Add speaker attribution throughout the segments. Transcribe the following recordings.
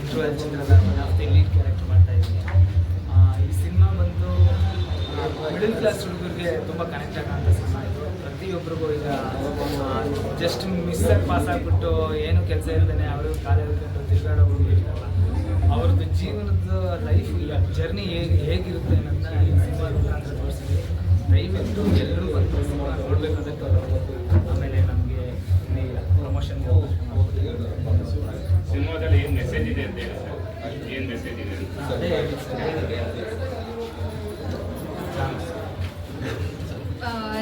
Speaker 1: ಇಂಟ್ರೋಲ್ ಚಿತ್ರದ ಅಂತ of the lead character ಮಾಡ್ತಾ ಇದ್ದೀನಿ. ಈ ಸಿನಿಮಾ ಬಂದು ಮಿಡಲ್ ಕ್ಲಾಸ್ ಹುಡುಗರಿಗೆ ತುಂಬ ಕನೆಕ್ಟ್ ಆಗೋಂಥ ಸಿನಿಮಾ ಇದು. ಪ್ರತಿಯೊಬ್ಬರಿಗೂ ಈಗ ಜಸ್ಟ್ ಮಿಸ್ಸಾಗಿ ಪಾಸ್ ಆಗಿಬಿಟ್ಟು ಏನು ಕೆಲಸ ಇಲ್ಲದೇ ಅವರು ಕಾಲೇಜ್ ತಿರುಗಾಡೋ ಹುಡುಗರು ಇರ್ತಾರಲ್ಲ ಅವ್ರದ್ದು ಜೀವನದ ಲೈಫ್ ಜರ್ನಿ ಹೇಗೆ ಹೇಗಿರುತ್ತೆ ಅನ್ನೋದನ್ನ ಈ ಸಿನಿಮಾ ಮುಖಾಂತರ ತೋರಿಸಿದ್ವಿ ದಯವಿಟ್ಟು ಎಲ್ಲರೂ ಬಂದು ಸಿನಿಮಾ ನೋಡಬೇಕು ನಮಗೆ ಪ್ರಮೋಷನ್
Speaker 2: ಸಿನಿಮಾದಲ್ಲಿ ಏನು ಮೆಸೇಜ್ ಇದೆ ಅಂತ ಹೇಳಿ ಸರ್. ಏನು ಮೆಸೇಜ್ ಇದೆ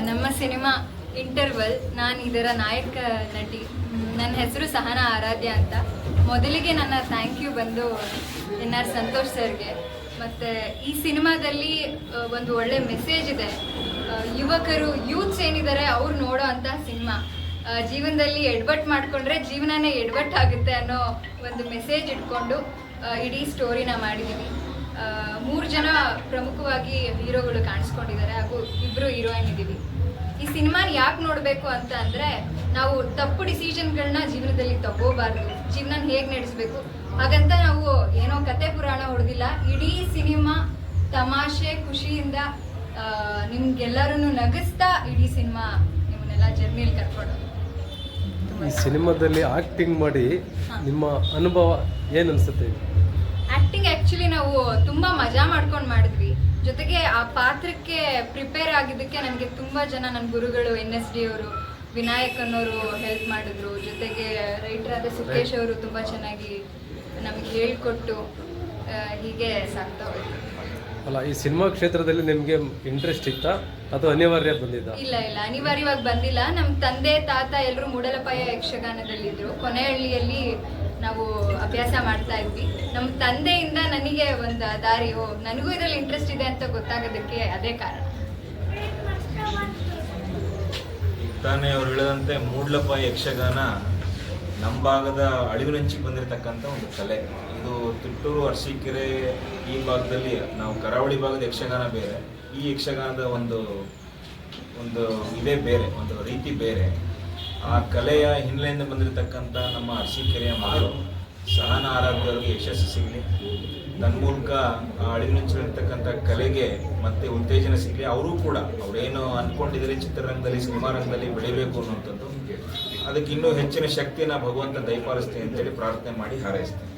Speaker 3: ನಮ್ಮ ಸಿನಿಮಾ ಇಂಟರ್ವಲ್ ನಾನು ಇದರ ನಾಯಕ ನಟಿ ನನ್ನ ಹೆಸರು ಸಹನಾ ಆರಾಧ್ಯ ಅಂತ. ಮೊದಲಿಗೆ ನನ್ನ ಥ್ಯಾಂಕ್ ಯು ಬಂದು ಎನ್ ಆರ್ ಸಂತೋಷ್ ಸರ್ಗೆ. ಮತ್ತು ಈ ಸಿನಿಮಾದಲ್ಲಿ ಒಂದು ಒಳ್ಳೆ ಮೆಸೇಜ್ ಇದೆ. ಯುವಕರು ಯೂತ್ಸ್ ಏನಿದ್ದಾರೆ ಅವ್ರು ನೋಡೋ ಅಂತ ಸಿನಿಮಾ. ಜೀವನದಲ್ಲಿ ಎಡ್ವಟ್ ಮಾಡಿಕೊಂಡ್ರೆ ಜೀವನನೇ ಎಡ್ವಟ್ ಆಗುತ್ತೆ ಅನ್ನೋ ಒಂದು ಮೆಸೇಜ್ ಇಟ್ಕೊಂಡು ಇಡೀ ಸ್ಟೋರಿನ ಮಾಡಿದ್ದೀವಿ ಮೂರು ಜನ ಪ್ರಮುಖವಾಗಿ ಹೀರೋಗಳು ಕಾಣಿಸ್ಕೊಂಡಿದ್ದಾರೆ, ಹಾಗೂ ಇಬ್ಬರು ಹೀರೋಯಿನ್ ಇದ್ದೀವಿ. ಈ ಸಿನಿಮಾನ ಯಾಕೆ ನೋಡಬೇಕು ಅಂತ ಅಂದರೆ, ನಾವು ತಪ್ಪು ಡಿಸಿಷನ್ಗಳನ್ನ ಜೀವನದಲ್ಲಿ ತಗೋಬಾರ್ದು. ಜೀವನ ಹೇಗೆ ನಡೆಸಬೇಕು? ಹಾಗಂತ ನಾವು ಏನೋ ಕತೆ ಪುರಾಣ ಹೊಡೆದಿಲ್ಲ. ಇಡೀ ಸಿನಿಮಾ ತಮಾಷೆ, ಖುಷಿಯಿಂದ ನಿಮ್ಗೆಲ್ಲರನ್ನು ನಗಿಸ್ತಾ ಇಡೀ ಸಿನಿಮಾ ನಿಮ್ಮನ್ನೆಲ್ಲ ಜರ್ನಿಯಲ್ಲಿ ಕರ್ಕೊಂಡು
Speaker 4: ಈ ಸಿನಿಮಾದಲ್ಲಿ ಆಕ್ಟಿಂಗ್ ಮಾಡಿ ನಿಮ್ಮ ಅನುಭವ ಏನು ಅನ್ಸುತ್ತೆ
Speaker 3: ಆಕ್ಟಿಂಗ್ ಆಕ್ಚುಲಿ ನಾವು ತುಂಬಾ ಮಜಾ ಮಾಡ್ಕೊಂಡು ಮಾಡಿದ್ವಿ. ಜೊತೆಗೆ ಆ ಪಾತ್ರಕ್ಕೆ ಪ್ರಿಪೇರ್ ಆಗಿದ್ದಕ್ಕೆ ನನಗೆ ತುಂಬಾ ಜನ ನನ್ನ ಗುರುಗಳು ಎನ್ ಎಸ್ ಡಿ ಅವರು ವಿನಾಯಕ್ ಅನ್ನೋರು ಹೆಲ್ಪ್ ಮಾಡಿದ್ರು. ಜೊತೆಗೆ ರೈಟರ್ ಆದ ಸುಖೇಶ್ ಅವರು ತುಂಬಾ ಚೆನ್ನಾಗಿ ನಮಗೆ ಹೇಳ್ಕೊಟ್ಟು ಹೀಗೆ ಸಾಕ್ತಾ ಹೋಯ್ತು
Speaker 4: ಅಲ್ಲ ಈ ಸಿನಿಮಾ ಕ್ಷೇತ್ರದಲ್ಲಿ ನಿಮ್ಗೆ ಇಂಟ್ರೆಸ್ಟ್ ಇತ್ತಾ? ಅಥವಾ ಅನಿವಾರ್ಯ ಬಂದಿದ್ದ?
Speaker 3: ಇಲ್ಲ ಇಲ್ಲ. ಅನಿವಾರ್ಯವಾಗಿ ಬಂದಿಲ್ಲ. ನಮ್ಮ ತಂದೆ ತಾತ ಎಲ್ಲರೂ ಮೂಡಲಪಾಯ ಯಕ್ಷಗಾನದಲ್ಲಿದ್ದರು ಕೊನೆಹಳ್ಳಿಯಲ್ಲಿ ನಾವು ಅಭ್ಯಾಸ ಮಾಡ್ತಾ ಇದ್ವಿ. ನಮ್ಮ ತಂದೆಯಿಂದ ನನಗೆ ಒಂದು ದಾರಿ ಓ ನನಗೂ ಇದರಲ್ಲಿ ಇಂಟ್ರೆಸ್ಟ್ ಇದೆ ಅಂತ ಗೊತ್ತಾಗೋದಕ್ಕೆ ಅದೇ ಕಾರಣ.
Speaker 5: ತಾನೇ ಅವ್ರು ಹೇಳಿದಂತೆ ಮೂಡ್ಲಪ್ಪ ಯಕ್ಷಗಾನ ನಮ್ಮ ಭಾಗದ ಅಳಿವಿನಂಚಿಗೆ ಬಂದಿರತಕ್ಕಂಥ ಒಂದು ಕಲೆ. ಇದು ತಿಟ್ಟೂರು ಅರಸೀಕೆರೆ ಈ ಭಾಗದಲ್ಲಿ, ನಾವು ಕರಾವಳಿ ಭಾಗದ ಯಕ್ಷಗಾನ ಬೇರೆ, ಈ ಯಕ್ಷಗಾನದ ಒಂದು ಒಂದು ಇದೇ ಬೇರೆ, ಒಂದು ರೀತಿ ಬೇರೆ. ಆ ಕಲೆಯ ಹಿನ್ನೆಲೆಯಿಂದ ಬಂದಿರತಕ್ಕಂಥ ನಮ್ಮ ಅರಸೀಕೆರೆಯ ಮಗಳು ಸಹನ ಆರಾಧ್ಯವರಿಗೆ ಯಶಸ್ಸು ಸಿಗಲಿ. ತನ್ಮೂಲಕ ಆ ಅಳಿವಿನಂಚಿರ್ತಕ್ಕಂಥ ಕಲೆಗೆ ಮತ್ತೆ ಉತ್ತೇಜನ ಸಿಗಲಿ. ಅವರು ಕೂಡ, ಅವರೇನು ಅನ್ಕೊಂಡಿದ್ದಾರೆ ಚಿತ್ರರಂಗದಲ್ಲಿ, ಸಿನಿಮಾ ರಂಗದಲ್ಲಿ ಬೆಳಿಬೇಕು ಅನ್ನುವಂಥದ್ದು. ಅದಕ್ಕೆ ಇನ್ನೂ ಹೆಚ್ಚಿನ ಶಕ್ತಿನ ಭಗವಂತ ದಯಪಾಲಿಸ್ತೀನಿ ಅಂತೇಳಿ ಪ್ರಾರ್ಥನೆ ಮಾಡಿ ಹಾರೈಸ್ತೇನೆ.